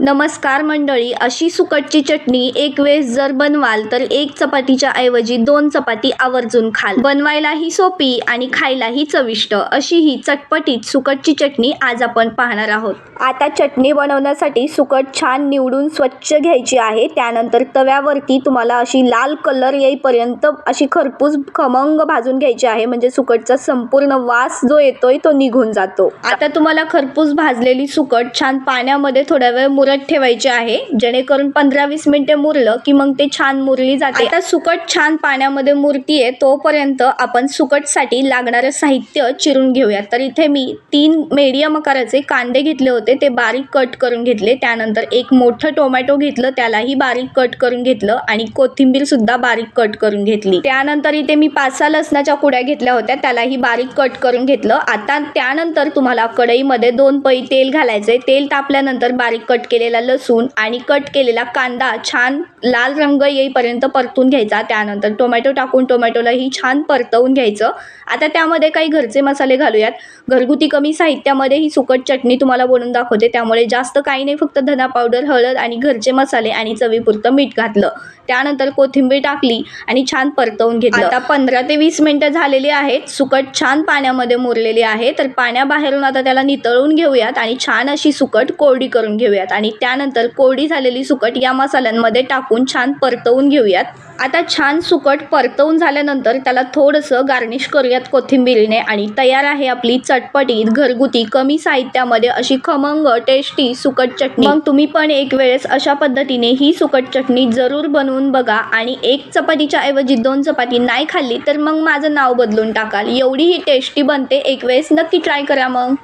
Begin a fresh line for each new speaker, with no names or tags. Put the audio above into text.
नमस्कार मंडळी अशी सुकटची चटणी एक वेळेस जर बनवाल तर एक चपातीच्या ऐवजी दोन चपाती आवर्जून खाल. बनवायलाही सोपी आणि खायलाही चविष्ट अशी ही चटपटीत सुकटची चटणी आज आपण पाहणार आहोत. आता चटणी बनवण्यासाठी सुकट छान निवडून स्वच्छ घ्यायची आहे. त्यानंतर तव्यावरती तुम्हाला अशी लाल कलर येईपर्यंत अशी खरपूस खमंग भाजून घ्यायची आहे. म्हणजे सुकटचा संपूर्ण वास जो येतोय तो निघून जातो. आता तुम्हाला खरपूस भाजलेली सुकट छान पाण्यामध्ये थोड्या वेळ मुरत ठेवायची आहे. जेणेकरून पंधरा वीस मिनिटे मुरलं की मग ते छान मुरली जाते. आता सुकट छान पाण्यामध्ये मुरतीये तोपर्यंत आपण सुकटसाठी लागणारं साहित्य चिरून घेऊया. तर इथे मी तीन मेडियम आकाराचे कांदे घेतले होते. ते बारीक कट करून घेतले. त्यानंतर एक मोठं टोमॅटो घेतलं. त्यालाही बारीक कट करून घेतलं आणि कोथिंबीर सुद्धा बारीक कट करून घेतली. त्यानंतर इथे मी पाच सहा लसणाच्या कुड्या घेतल्या होत्या. त्यालाही बारीक कट करून घेतलं. आता त्यानंतर तुम्हाला कढईमध्ये दोन पै तेल घालायचे तेल तापल्यानंतर बारीक कट केलं केलेला लसूण आणि कट केलेला कांदा छान लाल रंग येईपर्यंत परतून घ्यायचा. त्यानंतर टोमॅटो टाकून टोमॅटोलाही छान परतवून घ्यायचं. आता त्यामध्ये काही घरचे मसाले घालूयात. घरगुती कमी साहित्यामध्ये ही सुकट चटणी तुम्हाला बनवून दाखवते. त्यामुळे जास्त काही नाही फक्त धना पावडर हळद आणि घरचे मसाले आणि चवीपुरतं मीठ घातलं. त्यानंतर कोथिंबीर टाकली आणि छान परतवून घेतलं. आता पंधरा ते वीस मिनटं झालेली आहेत. सुकट छान पाण्यामध्ये मुरलेली आहे. तर पाण्याबाहेरून आता त्याला नितळून घेऊयात आणि छान अशी सुकट कोरडी करून घेऊयात. आणि आणि त्यानंतर कोरडी झालेली सुकट या मसाल्यांमध्ये टाकून छान परतवून घेऊयात. आता छान सुकट परतवून झाल्यानंतर त्याला थोडंसं गार्निश करूयात कोथिंबिरीने आणि तयार आहे आपली चटपटीत घरगुती कमी साहित्यामध्ये अशी खमंग टेस्टी सुकट चटणी. मग तुम्ही पण एक वेळेस अशा पद्धतीने ही सुकट चटणी जरूर बनवून बघा आणि एक चपातीच्या ऐवजी दोन चपाती नाही खाल्ली तर मग माझं नाव बदलून टाकाल. एवढी ही टेस्टी बनते एक वेळेस नक्की ट्राय करा मग.